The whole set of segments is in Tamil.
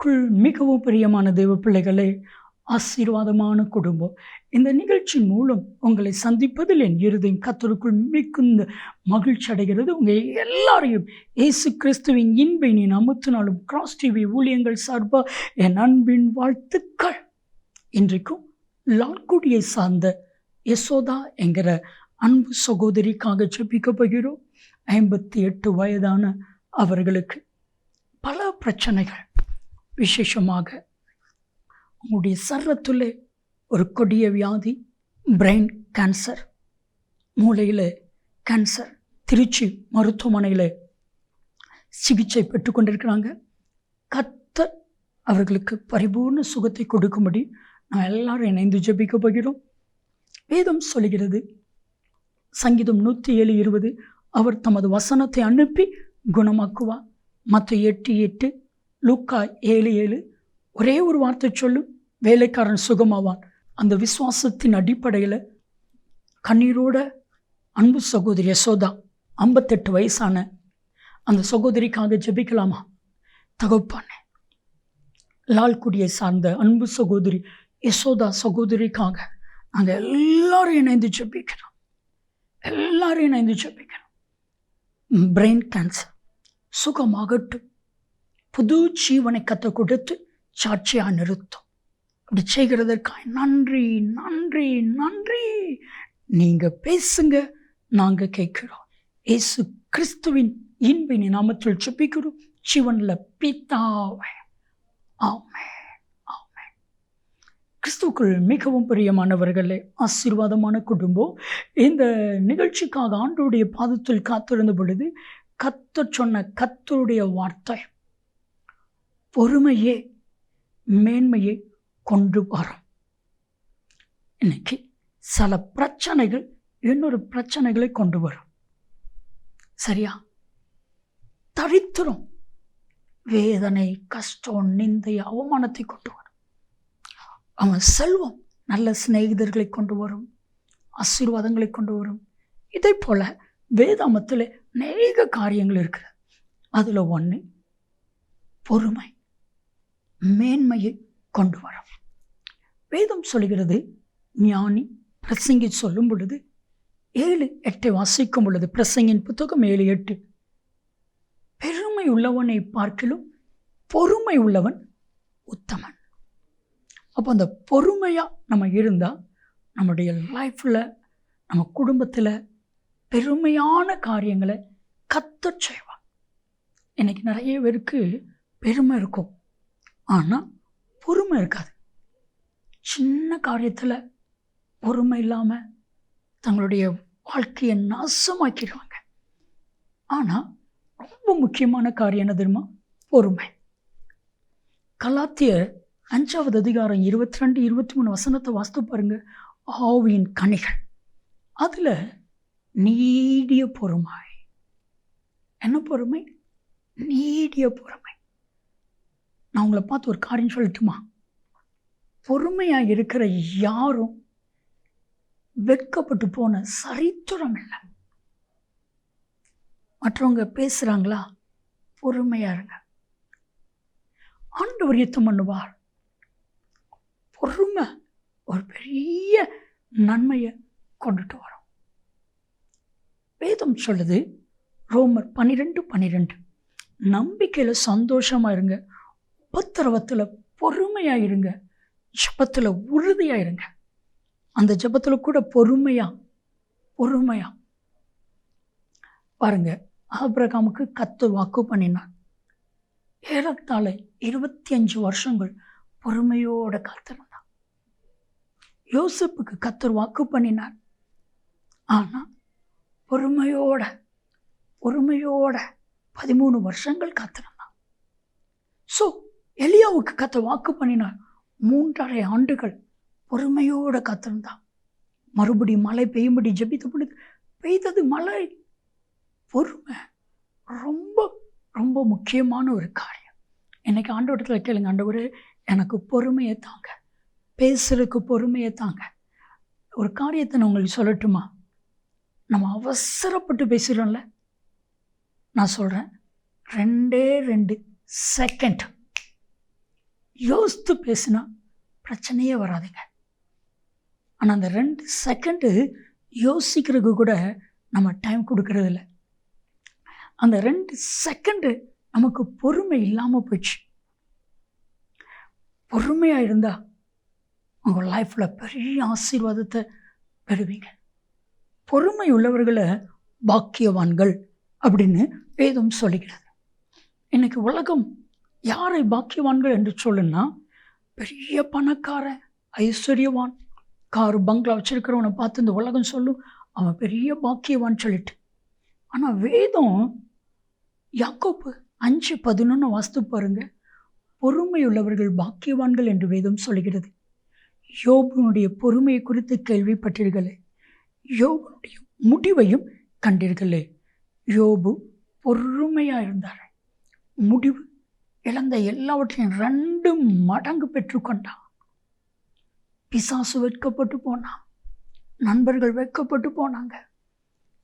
கர்த்தருக்குள் மிகவும் பிரியமான தெய்வ பிள்ளைகளே ஆசீர்வாதமான குடும்பம். இந்த நிகழ்ச்சி மூலம் உங்களை சந்திப்பதில் என் இருதயம் கத்தருக்குள் மிகுந்த மகிழ்ச்சி அடைகிறது. உங்கள் எல்லாரையும் இயேசு கிறிஸ்துவின் இன்பை அமுத்தினாலும் கிராஸ் டிவி ஊழியங்கள் சார்பாக என் அன்பின் வாழ்த்துக்கள். இன்றைக்கும் லால்குடியை சார்ந்த யசோதா என்கிற அன்பு சகோதரிக்காக ஜெபிக்க போகிறோம். ஐம்பத்தி எட்டு வயதான அவர்களுக்கு பல பிரச்சனைகள். விசேஷமாக உங்களுடைய சர்வத்துள்ளே ஒரு கொடிய வியாதி பிரெயின் கேன்சர் மூளையில் கேன்சர் திருச்சி மருத்துவமனையில் சிகிச்சை பெற்றுக்கொண்டிருக்கிறாங்க கத்தர் அவர்களுக்கு பரிபூர்ண சுகத்தை கொடுக்கும்படி நான் எல்லாரும் இணைந்து ஜெபிக்க போகிறோம். வேதம் சொல்கிறது சங்கீதம் நூற்றி ஏழு இருபது அவர் தமது வசனத்தை அனுப்பி குணமாக்குவார். மற்ற எட்டு எட்டு லூக்கா ஏழு ஏழு ஒரே ஒரு வார்த்தை சொல்லும் வேலைக்காரன் சுகமாவான். அந்த விசுவாசத்தின் அடிப்படையில் கண்ணீரோட அன்பு சகோதரி யசோதா ஐம்பத்தெட்டு வயசான அந்த சகோதரிக்காக ஜெபிக்கலாமா? தகப்பானே லால்குடியை சார்ந்த அன்பு சகோதரி யசோதா சகோதரிக்காக நாங்கள் எல்லாரும் இணைந்து ஜெபிக்கிறோம். எல்லாரும் இணைந்து ஜெபிக்கிறோம். பிரெயின் கேன்சர் சுகமாகட்டும். புது ஜீவனை கற்றுக் கொடுத்து சாட்சியாக நிறுத்தும். அப்படி செய்கிறதற்காக நன்றி நன்றி நன்றி. நீங்கள் பேசுங்க நாங்கள் கேட்கிறோம். ஏசு கிறிஸ்துவின் இன்பின் நாமத்தில் சுப்பிக்கிறோம் ஜீவனில் பித்தாவை ஆமே ஆமே கிறிஸ்துக்குள் மிகவும் பிரியமானவர்களே ஆசீர்வாதமான குடும்பம். இந்த நிகழ்ச்சிக்காக ஆண்டோடைய பாதத்தில் காத்திருந்த பொழுது கத்த சொன்ன கத்தருடைய வார்த்தை பொறுமையே மேன்மையை கொண்டு வரும். இன்னைக்கு சில பிரச்சனைகள் இன்னொரு பிரச்சனைகளை கொண்டு வரும். சரியா? தரித்திரம் வேதனை கஷ்டம் நிந்தை அவமானத்தை கொண்டு வரும். அவன் செல்வம் நல்ல சிநேகிதர்களை கொண்டு வரும் ஆசீர்வாதங்களை கொண்டு வரும். இதே போல வேதாமத்தில் அநேக காரியங்கள் இருக்குது அதில் ஒன்று பொறுமை. மேன்மையை கொண்டு வரும். வேதம் சொல்கிறது ஞானி பிரசங்கி சொல்லும் பொழுது ஏழு எட்டை வாசிக்கும் பொழுது பிரசங்கின் புத்தகம் ஏழு எட்டு பெருமை உள்ளவனை பார்க்கிலும் பொறுமை உள்ளவன் உத்தமன். அப்போ அந்த பொறுமையாக நம்ம இருந்தால் நம்முடைய லைஃப்பில் நம்ம குடும்பத்தில் பெருமையான காரியங்களை கத்த செய்வான். இன்றைக்கி நிறைய பேருக்கு பெருமை இருக்கும். ஆனால் பொறுமை இருக்காது. சின்ன காரியத்தில் பொறுமை இல்லாமல் தங்களுடைய வாழ்க்கையை நாசமாக்கிடுவாங்க. ஆனால் ரொம்ப முக்கியமான காரியம் என்ன தெரியுமா? பொறுமை. கலாத்திய அஞ்சாவது அதிகாரம் இருபத்தி ரெண்டு இருபத்தி மூணு வசனத்தை வாஸ்து பாருங்க. ஆவியின் கனிகள். அதில் நீடிய பொறுமை. என்ன பொறுமை? நீடிய பொறுமை. நான் உங்களை பார்த்து ஒரு காரியம் சொல்லட்டுமா? பொறுமையாக இருக்கிற யாரும் வெட்கப்பட்டு போன சரித்திரம் இல்லை. மற்றவங்க பேசுகிறாங்களா பொறுமையாக இருங்க. ஆண்டவர் யுத்தம் பண்ணுவார். பொறுமை ஒரு பெரிய நன்மையை கொண்டுட்டு வரும். வேதம் சொல்லுது ரோமர் பன்னிரெண்டு பன்னிரெண்டு நம்பிக்கையில் சந்தோஷமாக இருங்க. உபத்திரவத்தில் பொறுமையாக இருங்க ஜபத்தில் உறுதியாக இருங்க அந்த ஜபத்தில் கூட பொறுமையாக பொறுமையாக பாருங்க ஆபிரகாமுக்கு கத்து வாக்கு பண்ணினான் ஏறத்தாழ இருபத்தி அஞ்சு வருஷங்கள் பொறுமையோட காத்திருந்தான் யோசிப்புக்கு கத்தர் வாக்கு பண்ணினார். ஆனால் பொறுமையோட பொறுமையோட பதிமூணு வருஷங்கள் காத்திருந்தான் ஸோ எலியாவுக்கு கத்த வாக்கு பண்ணினார். மூன்றரை ஆண்டுகள் பொறுமையோட கத்திருந்தான் மறுபடி மழை பெய்யும்படி ஜபித்த பொழுது பெய்தது மழை. பொறுமை ரொம்ப ரொம்ப முக்கியமான ஒரு காரியம். இன்னைக்கு ஆண்டோட்டத்தில் கேளுங்க ஆண்டவர் எனக்கு பொறுமையை தாங்க. பேசுறதுக்கு பொறுமையை தாங்க. ஒரு காரியத்தை நான் உங்களுக்கு சொல்லட்டுமா? நம்ம அவசரப்பட்டு பேசுகிறோம்ல நான் சொல்கிறேன் ரெண்டே ரெண்டு செகண்ட் யோசித்து பேசினா பிரச்சனையே வராதுங்க. ஆனால் அந்த ரெண்டு செகண்டு யோசிக்கிறதுக்கு கூட நம்ம டைம் கொடுக்கறதில்ல. அந்த ரெண்டு செகண்டு நமக்கு பொறுமை இல்லாமல் போயிடுச்சு. பொறுமையாக இருந்தால் உங்கள் லைஃப்பில் பெரிய ஆசீர்வாதத்தை பெறுவீங்க. பொறுமை உள்ளவர்களை பாக்கியவான்கள் அப்படின்னு வேதம் சொல்லுகிறது. இன்றைக்கி உலகம் யாரை பாக்கியவான்கள் என்று சொல்லுன்னா பெரிய பணக்காரன் ஐஸ்வர்யவான். கார் பங்களா வச்சிருக்கிறவனை பார்த்து இந்த உலகம் சொல்லும் அவன் பெரிய பாக்கியவான் சொல்லிட்டு. ஆனால் வேதம் யாக்கோப்பு அஞ்சு பதினொன்று வாஸ்து பாருங்க. பொறுமையுள்ளவர்கள் பாக்கியவான்கள் என்று வேதம் சொல்கிறது யோபுனுடைய பொறுமையை குறித்து கேள்விப்பட்டீர்களே. யோபுனுடைய முடிவையும் கண்டீர்களே. யோபு பொறுமையாக இருந்தார். முடிவு இழந்த எல்லாவற்றையும் ரெண்டு மடங்கு பெற்றுக்கொண்டான் பிசாசு வெட்கப்பட்டு போனான். நண்பர்கள் வெட்கப்பட்டு போனாங்க.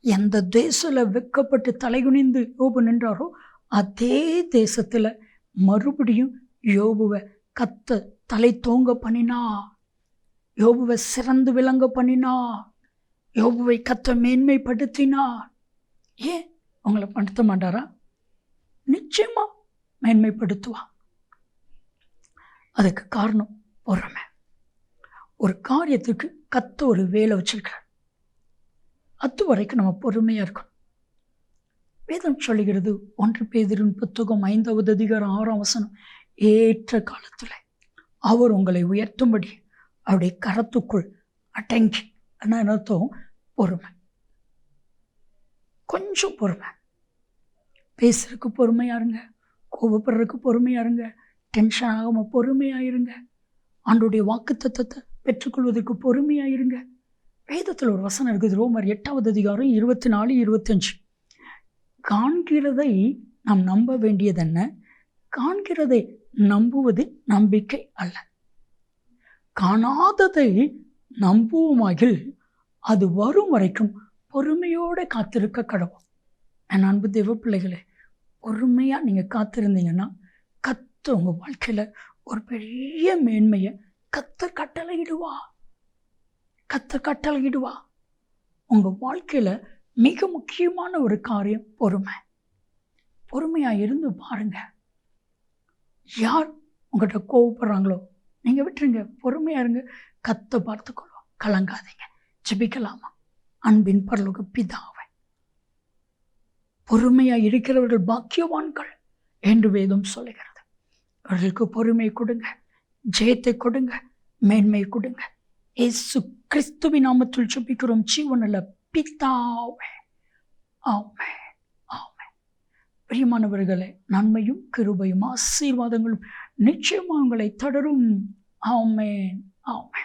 எந்த தேசத்தில் வெட்கப்பட்டு தலைகுனிந்து யோபு நின்றாரோ அதே தேசத்தில் மறுபடியும் யோபுவை கத்த தலை தோங்க பண்ணினா யோபுவை சிறந்து விளங்க பண்ணினா யோபுவை கத்த மேன்மைப்படுத்தினா. ஏன்? உங்களை படுத்த மாட்டாரா? நிச்சயமா மேன்மைப்படுத்துவா? அதுக்கு காரணம் பொறுமை. ஒரு காரியத்துக்கு கத்த ஒரு வேலை வச்சிருக்கிறார். அது வரைக்கும் நம்ம பொறுமையாக இருக்கணும். வேதம் சொல்லுகிறது ஒன்று பேதிரின் புத்தகம் ஐந்தாவது அதிகாரம் ஆறாம் வசனம் ஏற்ற காலத்தில் அவர் உங்களை உயர்த்தும்படி அவருடைய கரத்துக்குள் அடங்கி என்ன அர்த்தம்? பொறுமை. கொஞ்சம் பொறுமை. பேசுறதுக்கு பொறுமையாக இருங்க. கோபப்படுறதுக்கு பொறுமையாக இருங்க. டென்ஷன் ஆகாமல் பொறுமையாக இருங்க. ஆண்டுடைய வாக்கு தத்துவத்தை பெற்றுக்கொள்வதற்கு பொறுமையாக இருங்க. வேதத்தில் ஒரு வசனம் இருக்குது. ரோமர் எட்டாவது அதிகாரம் இருபத்தி நாலு இருபத்தஞ்சு. காண்கிறதை நாம் நம்ப வேண்டியதென்ன? காண்கிறதை நம்புவது நம்பிக்கை அல்ல. காணாததை நம்புவோமாகில் அது வரும் வரைக்கும் பொறுமையோடு காத்திருக்க கடவுள். என் அன்பு தெய்வ பிள்ளைகளே பொறுமையாக நீங்கள் காத்திருந்தீங்கன்னா கத்து உங்கள் வாழ்க்கையில் ஒரு பெரிய மேன்மையை கத்த கட்டளையிடுவா. கத்த கட்டளையிடுவா. உங்கள் வாழ்க்கையில் மிக முக்கியமான ஒரு காரியம் பொறுமை. பொறுமையாக இருந்து பாருங்க. யார் உங்கள்கிட்ட கோவப்படுறாங்களோ நீங்கள் விட்டுருங்க. பொறுமையாக இருங்க. கத்தை பார்த்துக்கொள்ளும் கலங்காதீங்க. ஜபிக்கலாமா? அன்பின் பரலோக பிதா பொறுமையாக இருக்கிறவர்கள் பாக்கியவான்கள் என்று வேதம் சொல்லுகிறது. அவர்களுக்கு பொறுமை கொடுங்க ஜெயத்தை கொடுங்க மேன்மை கொடுங்க. இயேசு கிறிஸ்துவின் நாமத்தில் சுப்பிக்கிறோம் ஜீவனில் பித்தாவே ஆமே ஆமே பிரியமானவர்களே நன்மையும் கிருபையும் ஆசீர்வாதங்களும் நிச்சயமாக உங்களை தொடரும். ஆமேன் ஆமேன்.